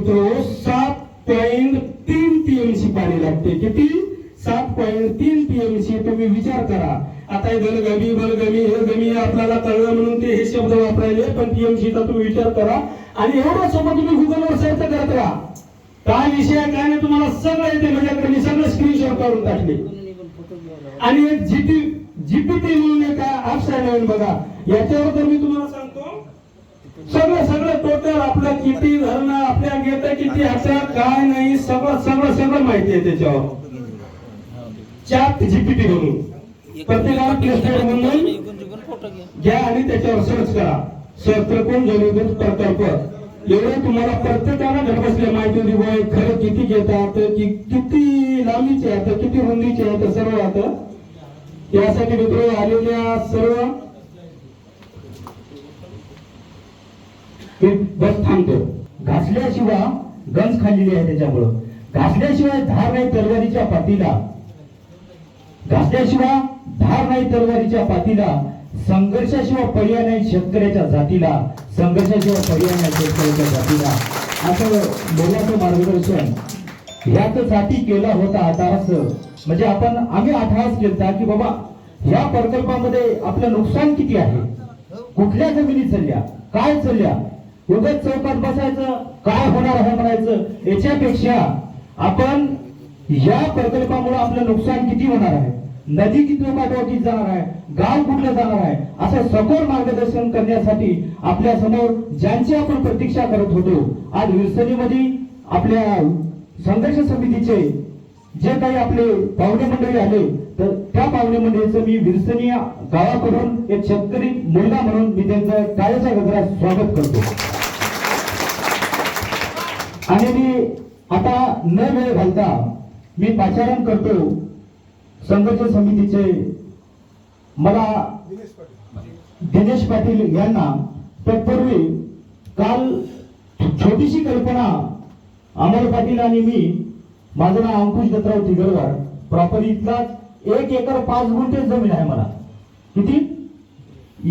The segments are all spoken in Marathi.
सात पॉइंट तीन टीएमसी पाणी लागते. किती? सात पॉइंट तीन टीएमसी तुम्ही विचार करा. आता हे गलगमी बलगमी हे गमी आपल्याला कळलं म्हणून ते हे शब्द वापरायले पण टीएमसीचा तुम्ही विचार करा. आणि एवढं सोबत तुम्ही गुगलवर सर्च करत राहा. काय विषय आहे, काय नाही तुम्हाला सगळं येते माझ्याकडे. मी सगळं स्क्रीनशॉट काढून टाकले. आणि एक जीपी जीपीटी म्हणून एक ऍप्स आहे नवीन बघा. याच्यावर तर मी तुम्हाला सगळं सगळं टोटल आपलं किती धरणं आपल्या घेत किती आता काय नाही सगळं सगळं सगळं माहिती आहे त्याच्यावर. चार जीपीटी म्हणून प्रत्येकाला म्हणून घ्या. आणि त्याच्यावर सर्च करा. सहस्त्रकोण जलविद्युत प्रकल्प? एवढं तुम्हाला प्रत्येकाला घर बसल्या माहिती होती खरं किती घेतात कि, किती लांबीचे आहेत किती रुंदीचे आहेत सर्व आता. यासाठी मित्र आलेल्या सर्व मी बस थांबतो. घासल्याशिवाय गंज खाल्लेली आहे त्याच्यामुळं. घासल्याशिवाय धार नाही तलवारीच्या पातीला. घासल्याशिवाय धार नाही तलवारीच्या पातीला. संघर्षाशिवाय पर्याय नाही शेतकऱ्याच्या जातीला. संघर्षाशिवाय पर्याय नाही शेतकऱ्याच्या जातीला. असं मोलाचं मार्गदर्शन ह्याच जाती केला होता आठारस म्हणजे आपण आम्ही अठरास केलता की बाबा ह्या प्रकल्पामध्ये आपलं नुकसान किती आहे? कुठल्या जमिनी चालल्या? काय चालल्या? उगाच चौकात बसायचं काय होणार आहे म्हणायचं. याच्यापेक्षा आपण या प्रकल्पामुळे आपलं नुकसान किती होणार आहे? नदी किती पाठवाटीत जाणार आहे? गाव कुठलं जाणार आहे? असं सखोल मार्गदर्शन करण्यासाठी आपल्यासमोर ज्यांची आपण प्रतीक्षा करत होतो आज विरसनीमध्ये आपल्या संघर्ष समितीचे जे काही आपले पाहुणे मंडळी आले तर त्या पाहुणे मंडळीचं मी विरसनी गावाकडून एक शेतकरी मुलगा म्हणून मी त्यांचं टाळ्याच्या गजरात स्वागत करतो. आणि मी आता न वेळ घालता मी पाचारण करतो संघर्ष समितीचे मला दिनेश पाटील यांना. तत्पूर्वी काल छोटीशी कल्पना अमर पाटील आणि मी माझं नाव अंकुश दत्तराव तिगरवार प्रॉपर इथलाच एक एकर पाच गुंठे जमीन आहे मला. किती?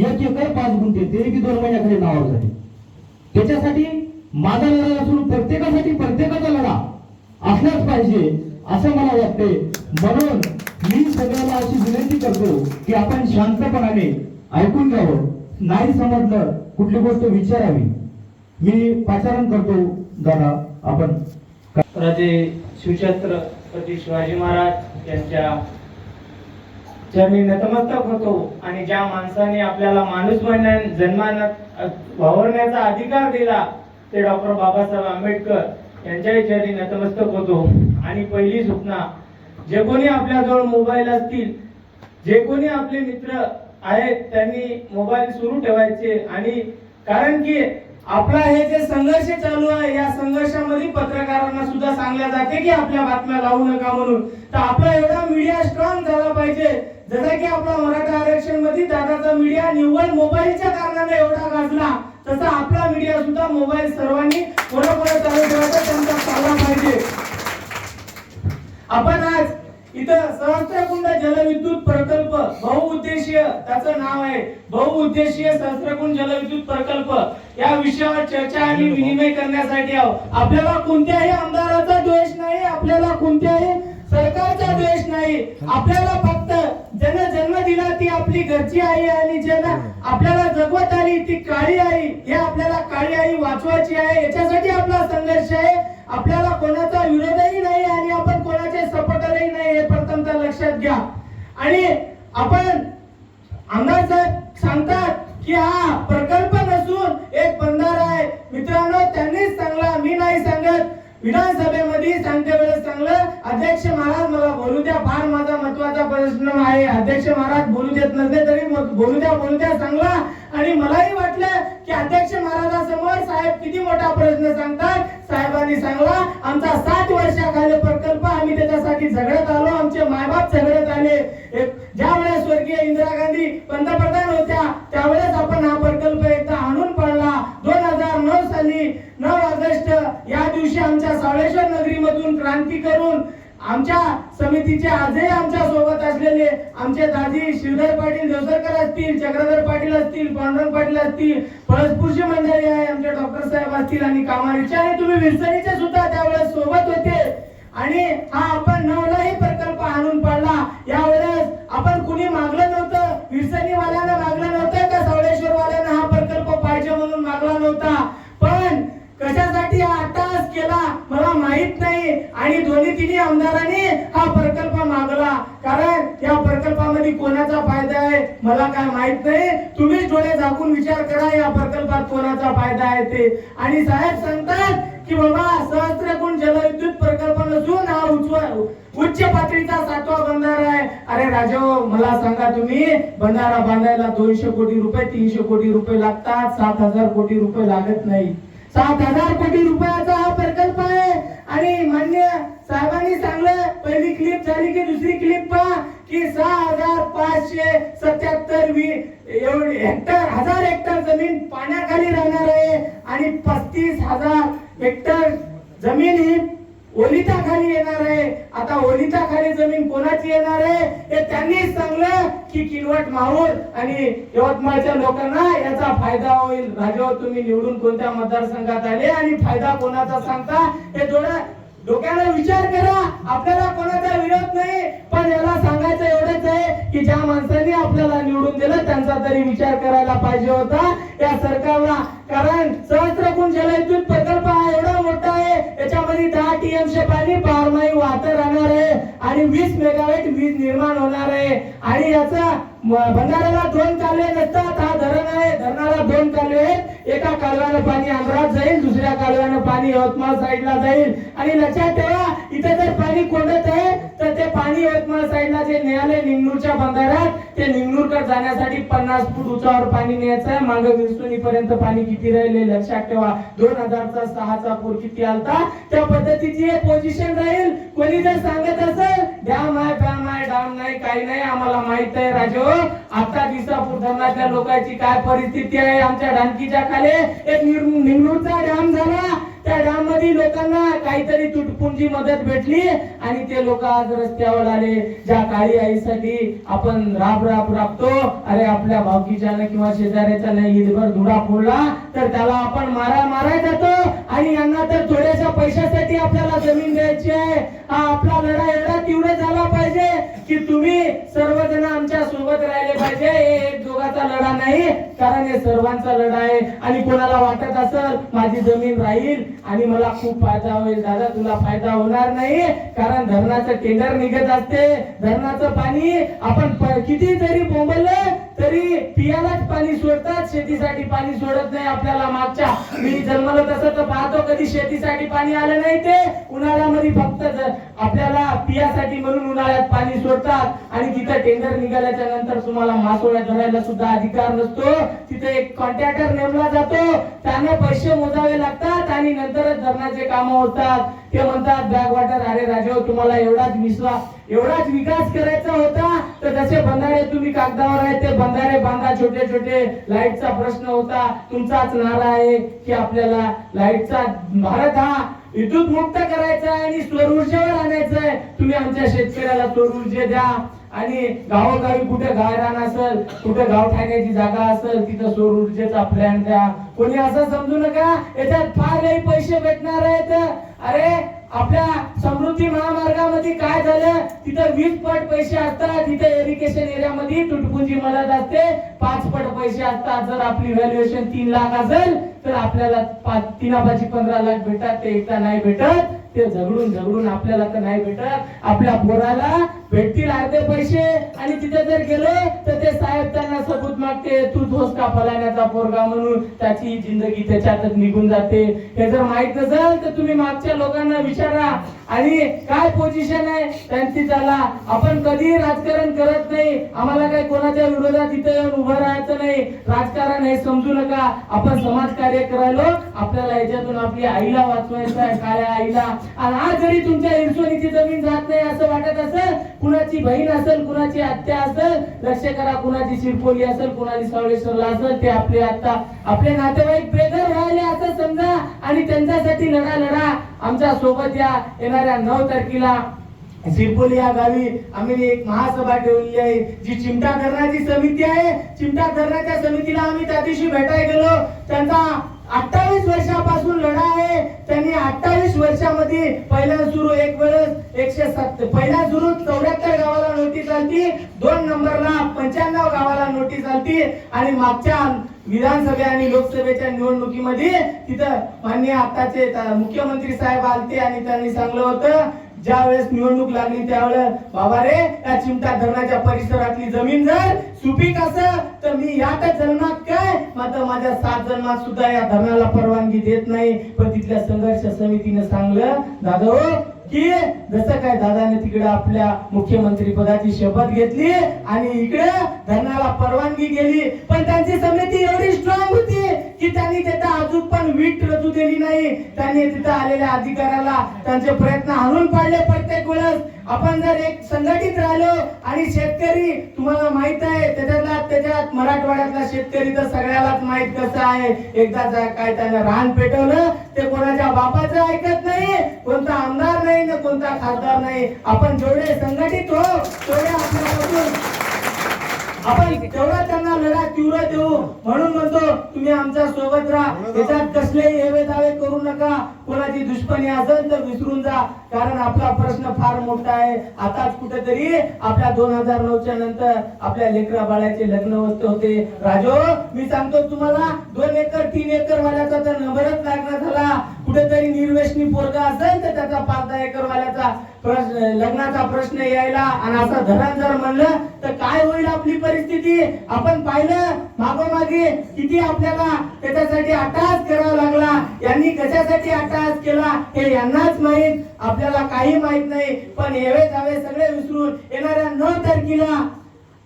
एक एकर पाच गुंठे. ते की दोन महिन्याखाली नावावर झाले. त्याच्यासाठी माझा लढा असून प्रत्येकासाठी प्रत्येकाचा लढा असलाच पाहिजे असं मला वाटते म्हणून मी सगळ्याला अशी विनंती करतो की आपण शांतपणाने ऐकून घ्यावं. नाही समजलं कुठली गोष्ट विचारावी. मी पाचारण करतो. दादा आपण राजे शिवछत्रपती शिवाजी महाराज यांच्या चरणी नतमस्तक होतो आणि ज्या माणसाने आपल्याला माणूस बनण्या जन्माना वावरण्याचा अधिकार दिला ते डॉक्टर बाबासाहेब आंबेडकर यांच्याही चरणी नतमस्तक होतो. आणि पहिली सूचना जे कोणी आपल्याजवळ मोबाईल असतील जे कोणी आपले मित्र आहेत त्यांनी मोबाईल सुरू ठेवायचे. आणि कारण की आपला हे जे संघर्ष चालू आहे या संघर्षामध्ये पत्रकारांना सुद्धा सांगल्या जाते की आपल्या बातम्या लावू नका म्हणून. तर आपला एवढा मीडिया स्ट्रॉंग झाला पाहिजे. जसा की आपला मराठा आरक्षणमध्ये दादाचा मीडिया निव्वळ मोबाईलच्या कारणाने एवढा गाजला. तसा आपला मीडिया सुद्धा मोबाईल सर्वांनी कोणाकोणा चालू ठेवायचा त्यांचा चालला पाहिजे. आपण आज इथं सहस्त्रकुंड जलविद्युत प्रकल्प बहुउद्देशीय त्याचं नाव आहे बहुउद्देशीय सहस्त्रकुंड जलविद्युत प्रकल्प. या विषयावर चर्चा आणि विनिमय करण्यासाठी आहो आपल्याला कोणत्याही आमदाराचा द्वेष नाही आपल्याला कोणत्याही सरकारचा द्वेष नाही. आपल्याला फक्त जन जन्म दिला ती आपली घरची आई आणि ज्यांना आपल्याला जगवत आली ती काळी आई हे आपल्याला काळी आई वाचवायची आहे. याच्यासाठी आपला संघर्ष आहे. आपल्याला कोणाचा विरोधही नाही आणि आपण कोणाचे सपोर्टरही नाही हे प्रथमतः लक्षात घ्या. आणि आपण आमदार साहेब सांगतात की हा प्रकल्प नसून एक बंधारा आहे. मित्रांनो त्यांनीच सांगला मी नाही सांगत. विधानसभेमध्ये सांगते वेळेस चांगलं अध्यक्ष महाराज मला बोलू द्या. फार माझा महत्त्वाचा प्रश्न आहे. अध्यक्ष महाराज बोलू देत नसले तरी मग बोलू द्या बोलू द्या चांगला आणि मलाही वाटलं की अध्यक्ष महाराजासमोर साहेब किती मोठा प्रश्न सांगतात. साहेबांनी सांगला आमचा सात वर्षाखाली प्रकल्प आम्ही त्याच्यासाठी झगडत आलो आमचे मायबाप झगडत आले. ज्या वेळेस स्वर्गीय इंदिरा गांधी पंतप्रधान होत्या त्यावेळेस आपण हा प्रकल्प एकदा आणून पडला. दोन हजार नऊ साली नऊ ऑगस्ट या दिवशी आमच्या सावळेश्वर नगरीमधून क्रांती करून आमच्या समितीचे आजही आमच्यासोबत असलेले आमचे दाजी श्रीधर पाटील देवसरकर असतील चक्रधर पाटील असतील पांडुरंग पाटील असतील पळसपूरची मंडळी आहे आमचे डॉक्टर साहेब असतील आणि कामारीचे आणि तुम्ही विरसणीचे सुद्धा त्यावेळेस सोबत होते. आणि हा आपण नवलाही प्रकल्प आणून पाडला. यावेळेस आपण कुणी मागलं नव्हतं? विरसणीवाल्यानं मागलं नव्हतं का? सावळेश्वरवाल्यानं हा प्रकल्प पाहिजे म्हणून मागला नव्हता? कशासाठी हा अट्टहास केला मला माहीत नाही. आणि दोन्ही तिन्ही आमदारांनी हा प्रकल्प मागला. कारण या प्रकल्पामध्ये कोणाचा फायदा आहे मला काय माहीत नाही. तुम्हीच डोळे झाकून विचार करा या प्रकल्पात कोणाचा फायदा आहे ते. आणि साहेब सांगतात की बाबा सहस्त्रकुंड जलविद्युत प्रकल्प नसून हा उच्च उच्च पातळीचा सातवा बंधारा आहे. अरे राजा मला सांगा तुम्ही बंधारा बांधायला दोनशे कोटी रुपये तीनशे कोटी रुपये लागतात सात हजार कोटी रुपये लागत नाही. सात हजार कोटी रुपयाचा हा प्रकल्प आहे. आणि मान्य साहेबांनी सांगलं पहिली क्लिप झाली की दुसरी क्लिप पहा की सहा हजार पाचशे सत्याहत्तर वी एवढी हेक्टर हजार हेक्टर जमीन पाण्याखाली राहणार आहे. आणि पस्तीस हजार हेक्टर जमीन ही ओलिता खाली येणार आहे. आता ओलिता खाली जमीन कोणाची येणार आहे? हे त्यांनीच सांगलं की किनवट माहूर आणि यवतमाळच्या लोकांना याचा फायदा होईल. राजेवर तुम्ही निवडून कोणत्या मतदारसंघात आले आणि फायदा कोणाचा सांगता? हे थोडं डोक्याला विचार करा. आपल्याला कोणाचा विरोध नाही पण याला सांगायचं एवढंच आहे की ज्या माणसांनी आपल्याला निवडून दिलं त्यांचा तरी विचार करायला पाहिजे होता. या सरकारला कारण सहस्त्रकुंड जलविद्युत प्रकल्प हा एवढा याच्यामध्ये दहा टीएमचे पाणी बारमाही वाहत राहणार आहे आणि वीस मेगावॅट वीज निर्माण होणार आहे. आणि याचा बंधाऱ्याला दोन कालवे नसतात. हा धरण आहे. धरणाला दोन कालवे आहेत. एका कालव्यानं पाणी आंध्रात जाईल दुसऱ्या कालव्यानं पाणी यवतमाळ साईडला जाईल. आणि लक्षात ठेवा इथे जर पाणी कोंडत आहे तर ते पाणी यवतमाळ साईडला जे न्यायालय निंगनूरच्या बंधाऱ्यात ते निंगनूरकडे जाण्यासाठी पन्नास फूट उंचावर पाणी न्यायचं आहे. माग विरसुनी पर्यंत पाणी किती राहिले लक्षात ठेवा. दोन हजारचा सहाचा पूर किती आलता? त्या पद्धतीची पोझिशन राहील. कोणी जर सांगत असेल डॅम आहे डॅम आहे डॅम नाही काही नाही आम्हाला माहीत आहे राजो. आता दिसापूर धरणातल्या लोकांची काय परिस्थिती आहे? आमच्या डांकीच्या खाली एक निर- डॅम झाला. त्या डॅममध्ये लोकांना काहीतरी तुटपुंजी मदत भेटली आणि ते लोक आज रस्त्यावर आले. ज्या काळी आईसाठी आपण राब राब राबतो. अरे आपल्या भावकीच्यानं किंवा शेजाऱ्याच्या नाही ईदभर धुडा फोडला तर त्याला आपण मारा मारा जातो. आणि यांना तर थोड्याशा पैशासाठी आपल्याला जमीन द्यायची आहे. हा आपला लढा की तुम्ही सर्वजण आमच्यासोबत राहिले पाहिजे. कोणाचा लढा नाही कारण हे सर्वांचा लढा आहे. आणि कोणाला वाटत असेल माझी जमीन राहील आणि मला खूप फायदा होईल. दादा तुला फायदा होणार नाही कारण धरणाचं टेंडर निघत असते. धरणाचं पाणी आपण किती जरी बोंबललं तरी पियालाच पाणी सोडतात. शेतीसाठी पाणी सोडत नाही आपल्याला मागच्या. मी जन्मलं तसं तर पाहतो कधी शेतीसाठी पाणी आलं नाही ते. उन्हाळ्यामध्ये फक्त आपल्याला पियासाठी म्हणून उन्हाळ्यात पाणी सोडतात. आणि तिथं टेंडर निघाल्याच्या नंतर तुम्हाला मासोळ्या धरायला सुद्धा अधिकार नसतो. तिथे एक कॉन्ट्रॅक्टर नेमला जातो. त्यांना पैसे मोजावे लागतात आणि नंतरच धरणाचे काम होतात. ते म्हणतात बॅग वाटर अरे राजे तुम्हाला एवढाच मिसवा एवढाच विकास करायचा होता. तर जसे बंधारे तुम्ही कागदावर आहे ते बंधारे बांधा. छोटे छोटे लाईटचा प्रश्न होता. तुमचाच नारा आहे की आपल्याला लाईटचा भारत हा विद्युत मुक्त करायचा आहे आणि सौर ऊर्जेवर आणायचं आहे. तुम्ही आमच्या शेतकऱ्याला सौर ऊर्जे द्या. आणि गावोगावी कुठे गाय गायरान असेल कुठे गाव ठाण्याची जागा असेल तिथं सौर ऊर्जेचा प्लॅन द्या. कोणी असं समजू नका? याच्यात फार लई पैसे भेटणार आहेत. अरे आपल्या समृद्धी महामार्गामध्ये काय झालं? तिथं वीस पट पैसे असतात. तिथे इरिगेशन एरियामध्ये तुटपुंजी मदत असते. पाच पट पैसे असतात. जर आपली व्हॅल्युएशन तीन लाख असेल तर आपल्याला पाच तीनापाची पंधरा लाख भेटतात. ते एकदा नाही भेटत. ते झगडून झगडून आपल्याला तर नाही भेटत. आपल्या पोराला भेटतील अर्धे पैसे आणि तिथे जर गेलो तर ते साहेब त्यांना सबूत मागते तू धोस का फलाण्याचा पोरगा म्हणून? त्याची जिंदगी त्याच्यातच निघून जाते. हे जर माहीत नसेल तर तुम्ही मागच्या लोकांना विचारा. आणि काय पोझिशन आहे? त्यांची त्याला आपण कधी राजकारण करत नाही. आम्हाला काही कोणाच्या विरोधात इथे येऊन उभं राहायचं नाही. राजकारण हे समजू नका. आपण समाज कार्य करायलो आपल्याला याच्यातून आपली आईला वाचवायचं आहे काळ्या आईला. आणि आज जरी तुमच्या इरसोनीची जमीन जात नाही असं वाटत असेल कुणाची बहीण असेल कुणाची आत्या असेल लक्ष करा कुणाची शिरपोली असेल कुणाची सावळेश्वरला असेल ते आपले आता आपले नातेवाईक बेघर राहिले असं समजा आणि त्यांच्यासाठी लढा लढा. आमच्यासोबत या येणाऱ्या नऊ तारखेला सिरपोली या गावी आम्ही एक महासभा ठेवली आहे जी चिमटा धरणाची समिती आहे. चिमटा धरणाच्या समितीला आम्ही त्या दिवशी भेटायला गेलो. त्यांचा अठ्ठावीस वर्षापासून लढा आहे. त्यांनी अठ्ठावीस वर्षामध्ये पहिला सुरू एक वेळेस एकशे सत्त पहिला सुरू चौऱ्याहत्तर गावाला नोटीस आलती दोन नंबरला पंच्याण्णव गावाला नोटीस आलती आणि मागच्या विधानसभे आणि लोकसभेच्या निवडणुकीमध्ये तिथं माननीय आताचे मुख्यमंत्री साहेब आलते आणि त्यांनी सांगलं होतं ज्या वेळेस निवडणूक लागली त्यावेळेस बाबा रे या चिमटा धरणाच्या परिसरातली जमीन जर सुपीक असं तर मी याच जन्मात काय? मात्र माझ्या सात जन्मात सुद्धा या धरणाला परवानगी देत नाही. पण तिथल्या संघर्ष समितीने सांगलं दादा हो, की जसं काय दादाने तिकडे आपल्या मुख्यमंत्री पदाची शपथ घेतली आणि इकडे धरणाला परवानगी गेली पण त्यांची समिती एवढी स्ट्रॉंग होती की त्यांनी तिथं अजून पण वीट रचू दिली नाही. त्यांनी तिथं आलेल्या अधिकाऱ्याला त्यांचे प्रयत्न हाणून पाडले प्रत्येक वेळेस. आपण जर एक संघटित राहिलो आणि शेतकरी तुम्हाला माहीत आहे त्याच्यातला त्याच्यात मराठवाड्यातला शेतकरी तर सगळ्यालाच माहीत कसं आहे? एकदा काय त्यानं रान पेटवलं ते कोणाच्या बापाचं ऐकत नाही कोणता आमदार नाही ना कोणता खासदार नाही. आपण जेवढे संघटित हो तेवढे आपल्यापासून आपण तेवढा त्यांना लढा तीव्र देऊ. म्हणून म्हणतो तुम्ही आमच्यासोबत राहा. त्याच्यात कसलेही हेवे दावे करू नका. कोणाची दुश्मनी असेल तर विसरून जा. कारण आपला प्रश्न फार मोठा आहे. आताच कुठेतरी आपल्या दोन हजार नऊच्या नंतर आपल्या लेकरा बाळाचे लग्न होत होते. राजो मी सांगतो तुम्हाला दोन एकर तीन एकर वाल्याचा तर नंबरच लागला झाला. कुठेतरी निर्वेशनी पोरगा असेल तर त्याचा पाच दहा एकर वाल्याचा प्रश्न लग्नाचा प्रश्न यायला आणि असं धरण जर म्हणलं तर काय होईल आपली परिस्थिती? आपण पाहिलं मागोमागे किती आपल्याला त्याच्यासाठी अट्टहास करावा लागला. यांनी कशासाठी अट्टहास केला हे यांनाच माहीत. आपल्याला काही माहीत नाही पण हेवे जावे सगळे विसरून येणाऱ्या नऊ तारखेला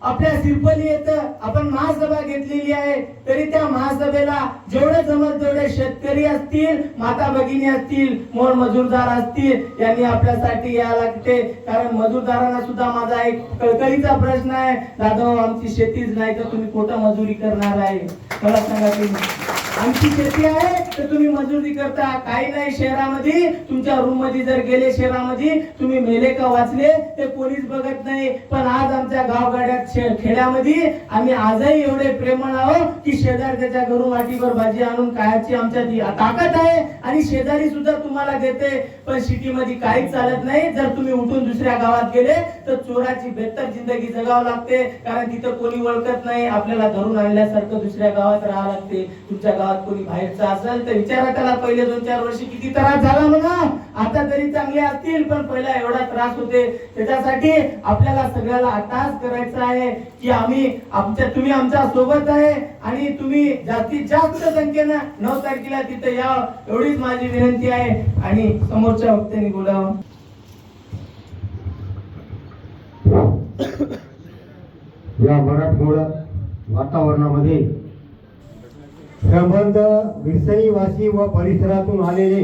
आपल्या सिरपली येतं. आपण महासभा घेतलेली आहे तरी त्या महासभेला जेवढे जमत तेवढे शेतकरी असतील माता भगिनी असतील मोर मजूरदार असतील यांनी आपल्यासाठी या लागते. कारण मजूरदारांना सुद्धा माझा एक कळकळीचा प्रश्न आहे. दादा आमची शेतीच नाही तर तुम्ही कुठं मजुरी करणार आहे? मला सांगा तुम्ही. आमची शेती आहे तर तुम्ही मजुरी करता. काही नाही शहरामध्ये. तुमच्या रूममध्ये जर गेले शहरामध्ये तुम्ही मेले का वाचले ते कोणीच बघत नाही. पण आज आमच्या गावगाड्यात खेड्यामध्ये आम्ही आजही एवढे प्रेमळ आहोत की शेजारच्या घरून वाटीभर भाजी आणून खायची आमच्या ताकद आहे आणि शेजारी सुद्धा तुम्हाला देते. पण सिटी मध्ये काहीच चालत नाही. जर तुम्ही उठून दुसऱ्या गावात गेले तर चोराची बेहतर जिंदगी जगावं लागते. कारण तिथं कोणी ओळखत नाही. आपल्याला धरून आणल्यासारखं दुसऱ्या गावात राहावं लागते. तुमच्या गावात कोणी बाहेरचं असेल तर विचारा त्याला पहिले दोन चार वर्षी किती त्रास झाला म्हणा. आता तरी चांगले असतील पण पहिला एवढा त्रास होते. त्याच्यासाठी आपल्याला सगळ्याला आताच करायचा आहे की आम्ही आमच्या तुम्ही आमच्यासोबत आहे आणि तुम्ही जास्तीत जास्त संख्येनं नऊ तारखेला तिथे या एवढीच माझी विनंती आहे. आणि समोरच्या वक्त्यांनी बोलावं या मराठमोळा वातावरणामध्ये संबंध विरसईवासी व परिसरातून आलेले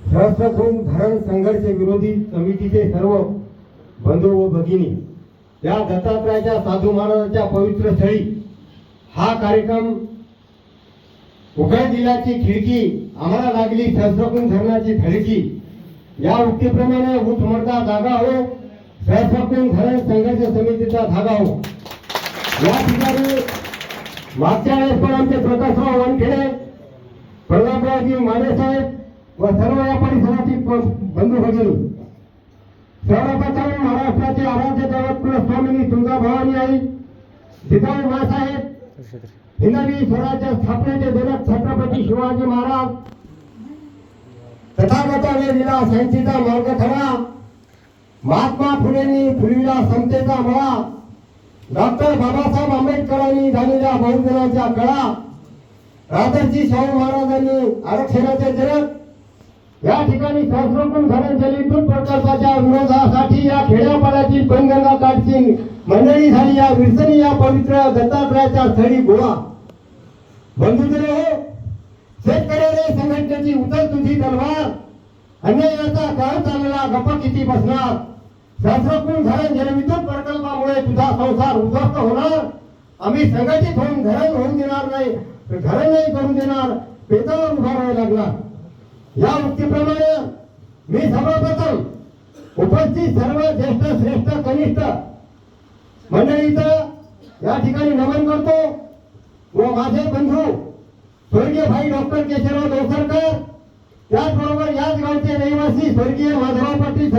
सहस्रकुंभ धरण संघर्ष विरोधी समितीचे सर्व बंधू व भगिनी या दत्तात्रयाच्या साधू महाराजांच्या पवित्र स्थळी हा कार्यक्रम उघड जिल्ह्याची खिडकी आम्हाला लागली सहस्रकुंभ धरणाची खिडकी. या उक्तीप्रमाणे उठमडता धागा जागा हो सहस्रकुंभ धरण संघर्ष समितीचा धागा हो. या ठिकाणी मागच्या वेळेस पण आमचे प्रकाशराव वानखेडे प्रतापरावजी माने साहेब व सर्व या परिसराची बंधू भगिनी सर्वप्रथम महाराष्ट्राचे आराध्य दैवत कुलस्वामिनी तुळजाभवानी आई जिजाऊ मासाहेब हिंदवी स्वराज्य स्थापनेचे जनक छत्रपती शिवाजी महाराज तथागताने दिला शांतीचा मार्ग खरा महात्मा फुलेंनी फुलविला समतेचा मळा डॉक्टर बाबासाहेब आंबेडकरांनी झालेल्या बहुजनाच्या कळा राजर्षी शाहू महाराजांनी आरक्षणाचे जनक या ठिकाणी सहस्रकुंभ धरण जलविद्युत प्रकल्पाच्या विरोधासाठी या खेड्यापाड्याची पैनगंगा काठची मंडळी झाली या विरसनी या पवित्र दत्तात्रयाच्या स्थळी गोळा. बंधुजने हो शेतकऱ्याने संघटनेची उतर तुझी तलवार अन्यायाचा काळ चाललेला गप्प किती बसणार? सहस्रकुंभ धरण जलविद्युत प्रकल्पामुळे तुझा संसार उद्ध्वस्त होणार. आम्ही संघटित होऊन धरण होऊन देणार नाही धरण नाही करून देणार पेतावर उभा राहायला लागणार. या उक्तीप्रमाणे मी सर्वप्रथम उपस्थित उपस्थित सर्व ज्येष्ठ श्रेष्ठ कनिष्ठ मंडळीचं या ठिकाणी नमन करतो व माझे बंधू स्वर्गीय भाई डॉक्टर केशवराव देवसरकर त्याचबरोबर याच गावचे रहिवासी स्वर्गीय माधवराव पाटील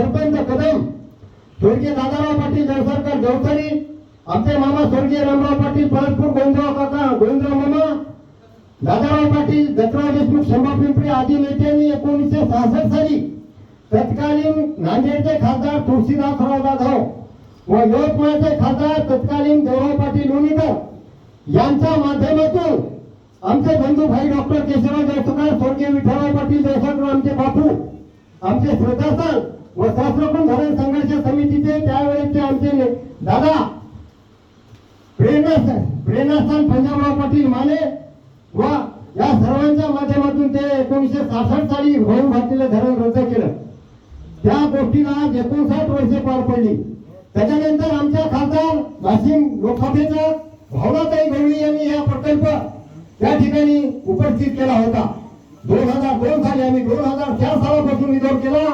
स्वर्गीय दादाराव पाटील जयसरकर गवतरी आमचे मामा स्वर्गीय रामराव पाटील परतपूर गोविंदराव काका गोविंदराव मामा दादाराव पाटील दत्तराव देशमुख शंभा पिंपरी आदी नेत्यांनी एकोणीसशे सहासष्ट साली तत्कालीन नांदेडचे खासदार तुळशीदासराव जाधव व यवतमाळचे खासदार तत्कालीन देवराव पाटील लोणीकर यांच्या माध्यमातून आमचे बंधू भाई डॉक्टर केशवराव देवसरकर स्वर्गीय विठ्ठलराव पाटील देवसरकर आमचे बापू आमचे श्रद्धास्थान व धरण संघर्ष समितीचे त्यावेळेचे आमचे दादा! प्रेरणा प्रेरणास्थान पंजाबराव पाटील माने व या सर्वांच्या माध्यमातून ते एकोणीसशे सासष्ट साली होऊ घातलेलं धरण रद्द केलं. त्या गोष्टीला आज एकोणसाठ वर्षे पार पडली. त्याच्यानंतर आमच्या खासदार वाशिम लोकसभेचा भावनाताई गवळी यांनी हा प्रकल्प त्या ठिकाणी उपस्थित केला होता. दोन हजार दोन साली आम्ही दोन हजार चार सालापासून विरोध केला.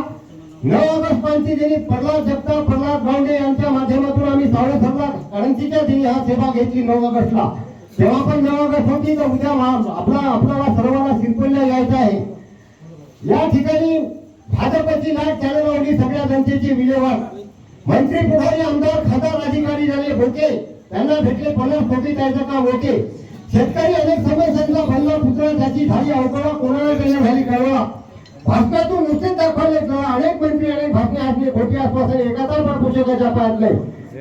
नऊ ऑगस्ट पाचची प्रल्हाद जगताप प्रल्हाद भांडे यांच्या माध्यमातून आम्ही सावळे सरला काळंजीच्या दिनी हा सेवा घेतली नऊ ऑगस्टला तेव्हा पण नऊ ऑगस्ट होती तर उद्या आपला आपल्याला सर्वांना सिंपलला यायचं आहे. या ठिकाणी भाजपची लाट चालू लावली सगळ्या जनतेची विल्हेवाट. मंत्री पुढारी आमदार खासदार अधिकारी झाले होते त्यांना भेटले पन्नास कोटी द्यायचं काम होते शेतकरी अनेक समस्यांचा भल्ला पुतळा त्याची झाली अवकळा कोणाला त्यांना झाली कळवा. भाजपातून नुसतेच दाखवले कळवा अनेक मंत्री अनेक भाषणे असले खोटी आश्वासन एकाचा पण पुस्तकाच्या पायातले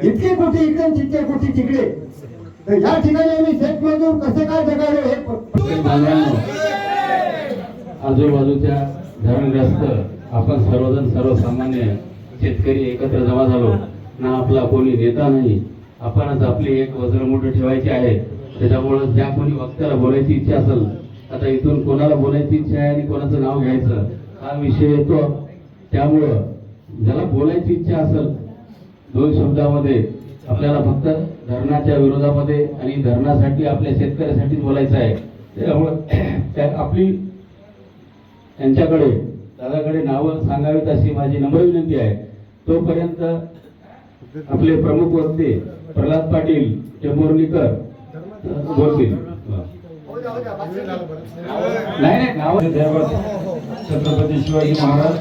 इतकी कुठे इकडे तितके कुठे तिकडे. तर या ठिकाणी आम्ही शेतमजूर कसे काय जगावे हे आजूबाजूच्या धरणग्रस्त आपण सर्वजण सर्वसामान्य शेतकरी एकत्र जमा झालो. ना आपला कोणी नेता नाही. आपणच आपली एक वज्रमुठ ठेवायची आहे. त्याच्यामुळं ज्या कोणी वक्त्याला बोलायची इच्छा असेल आता इथून कोणाला बोलायची इच्छा आहे आणि कोणाचं नाव घ्यायचं हा विषय येतो. त्यामुळं ज्याला बोलायची इच्छा असेल दोन शब्दामध्ये आपल्याला फक्त धरणाच्या विरोधामध्ये आणि धरणासाठी आपल्या शेतकऱ्यासाठी बोलायचं आहे. त्यामुळं त्या आपली त्यांच्याकडे दादाकडे नावं सांगावीत अशी माझी नम्र विनंती आहे. तोपर्यंत आपले प्रमुख वक्ते प्रल्हाद पाटील टेंभुर्णीकर बोलतील. नाही नाही नाव छत्रपती शिवाजी महाराज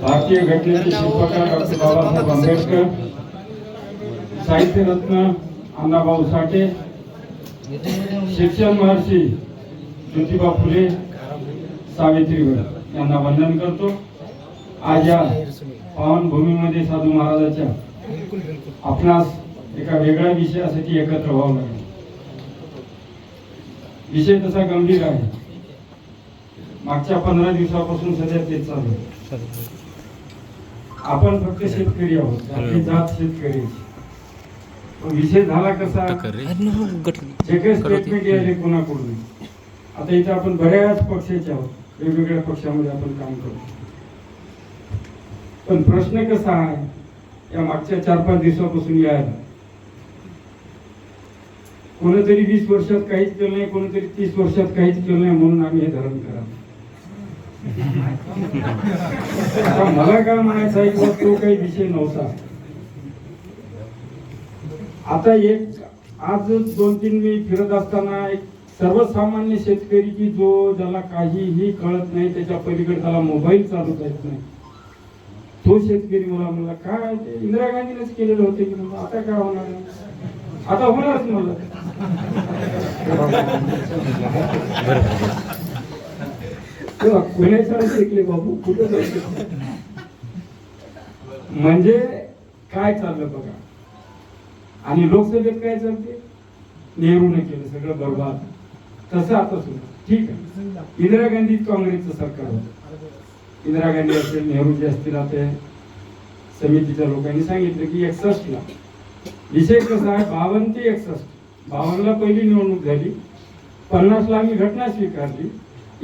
भारतीय घटनेचे शिल्पकार डॉक्टर बाबासाहेब आंबेडकर साहित्यरत्न अण्णाभाऊ साठे शिक्षण महर्षी ज्योतिबा फुले सावित्रीवर यांना वंदन करतो. आज या पावनभूमीमध्ये साधू महाराजाच्या आपणास एका वेगळ्या विषयासाठी एकत्र व्हावं लागेल. विषय तसा गंभीर आहे. मागच्या पंधरा दिवसापासून सध्या तेच चालू आहे. आपण फक्त शेतकरी आहोत आपली जात शेतकरी. पण विषय झाला कसा? जे काही स्टेटमेंट यायले कोणाकडून? आता इथे आपण बऱ्याच पक्षाचे आहोत. वेगवेगळ्या पक्षामध्ये आपण काम करतो पण प्रश्न कसा आहे? या मागच्या चार पाच दिवसापासून यायला कोणीतरी वीस वर्षात काहीच केलं नाही कोणीतरी तीस वर्षात काहीच केलं नाही म्हणून आम्ही हे धरण करा. मला काय म्हणायचं आहे किंवा तो काही विषय नव्हता. आता एक आज दोन तीन मी फिरत असताना एक सर्वसामान्य शेतकरी की जो ज्याला काहीही कळत नाही त्याच्या पलीकडे त्याला मोबाईल चालवता येत नाही. तो शेतकरी मला म्हणला काय इंदिरा गांधीनेच केलेलं होते की आता काय होणार आता होणारच म्हणलं तेव्हा कुणाच्या बाबू कुठं जायचे? म्हणजे काय चाललं बघा? आणि लोकसभेत काय चालते? नेहरूने केलं सगळं बरबाद. तसं आता सुद्धा ठीक आहे. इंदिरा गांधी काँग्रेसचं सरकार होतं. इंदिरा गांधी असेल नेहरूजी असतील आता समितीच्या लोकांनी सांगितलं की एकसष्टला विषय कसा आहे? बावन्न ते एकसष्ट. बावन्नला पहिली निवडणूक झाली. पन्नासला आम्ही घटना स्वीकारली.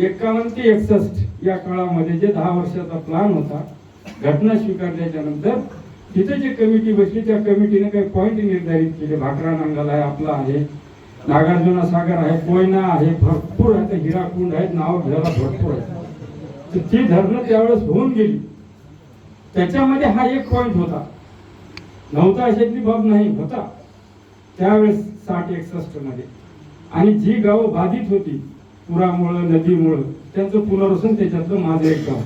एक्कावन्न ते एकसष्ट या काळामध्ये जे दहा वर्षाचा प्लॅन होता घटना स्वीकारल्याच्या नंतर तिथे जी कमिटी बसली त्या कमिटीने काही पॉईंट निर्धारित केले. भाकरा नांगाल आहे आपला आहे नागार्जुना सागर आहे कोयना आहे भरपूर आहे हिराकुंड आहेत नाव घ्यायला भरपूर आहे तर ती धरणं त्यावेळेस होऊन गेली. त्याच्यामध्ये हा एक पॉईंट होता. नव्हता अशातली बाब नाही होता. त्यावेळेस साठ एकसष्टमध्ये. आणि जी गावं बाधित होती पुरामुळं नदीमुळं त्यांचं पुनर्वसन त्याच्यातलं माझं एक गाव.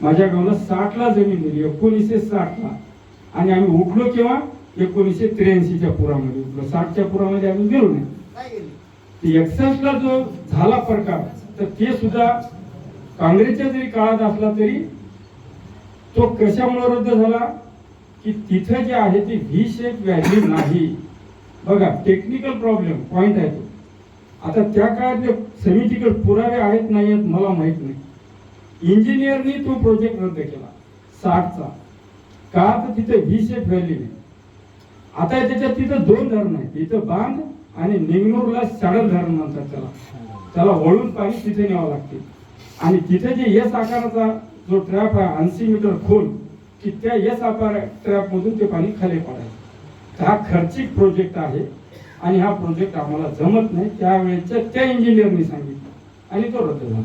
माझ्या गावाला साठला जमीन दिली एकोणीसशे साठला. आणि आम्ही उठलो किंवा एकोणीसशे त्र्याऐंशीच्या पुरामध्ये उठलो. साठच्या पुरामध्ये आम्ही गेलो नाही. एकसष्टला जो झाला प्रकार तर ते सुद्धा काँग्रेसच्या जरी काळात असला तरी तो कशामुळे रद्द झाला? की तिथं जे आहे ते व्ही शेप व्हॅल्यू नाही. बघा टेक्निकल प्रॉब्लेम पॉईंट आहे तो. आता त्या काळातले समितीकडे पुरावे आहेत नाही आहेत मला माहीत नाही. इंजिनियरनी तो प्रोजेक्ट रद्द केला. साठचा. का तर तिथे व्ही शेप व्हॅल्यू नाही. आता त्याच्यात तिथं दोन धरण आहेत. तिथं बांध आणि निंगनूरला सडन धरण म्हणतात त्याला. त्याला वळून पाणी तिथे न्यावं लागते. आणि तिथे जे यस आकाराचा जो ट्रॅप आहे ऐंशी मीटर खोल की त्या एस आकार ट्रॅपमधून ते पाणी खाली पडायचं. हा खर्चिक प्रोजेक्ट आहे आणि हा प्रोजेक्ट आम्हाला जमत नाही. त्यावेळेच्या त्या इंजिनियरनी सांगितलं आणि तो रद्द झाला.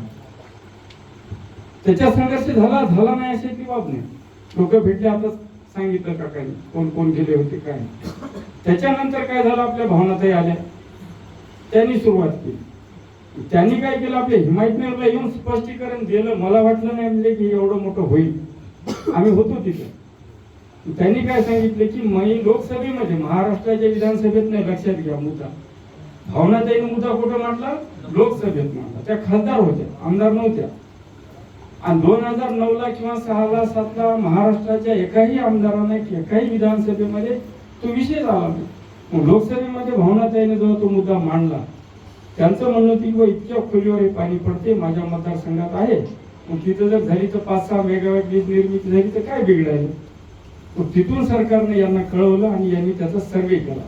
त्याच्या संघर्ष झाला झाला नाही अशी ती बाब नाही. लोक भेटले आता सांगितलं का काही कोण कोण गेले होते काय नाही. त्याच्यानंतर काय झालं? आपल्या भावनाताई आल्या. त्यांनी सुरुवात केली. त्यांनी काय केलं? आपल्या हिमायतनगरला येऊन स्पष्टीकरण दिलं. मला वाटलं नाही म्हणजे की एवढं मोठं होईल. आम्ही होतो तिथं. त्यांनी काय सांगितलं की मी लोकसभेमध्ये महाराष्ट्राच्या विधानसभेत नाही लक्षात घ्या मुद्दा. भावनाताईने मुद्दा कुठं मांडला? लोकसभेत मांडला. त्या खासदार होत्या आमदार नव्हत्या. आणि दोन हजार नऊ ला किंवा सहा ला सातला महाराष्ट्राच्या एकाही आमदाराने एकाही विधानसभेमध्ये तो विषय झाला नाही. लोकसभेमध्ये भावनाताईने जेव्हा तो मुद्दा मांडला त्यांचं म्हणणं होती की इतक्या खोलीवर हे पाणी पडते माझ्या मतदारसंघात आहे. मग तिथं जर झाली तर पाच सहा मेगावॅट वीज निर्मिती झाली तर काय बिघडायला मग तिथून सरकारने यांना कळवलं आणि यांनी त्याचा सर्वे केला.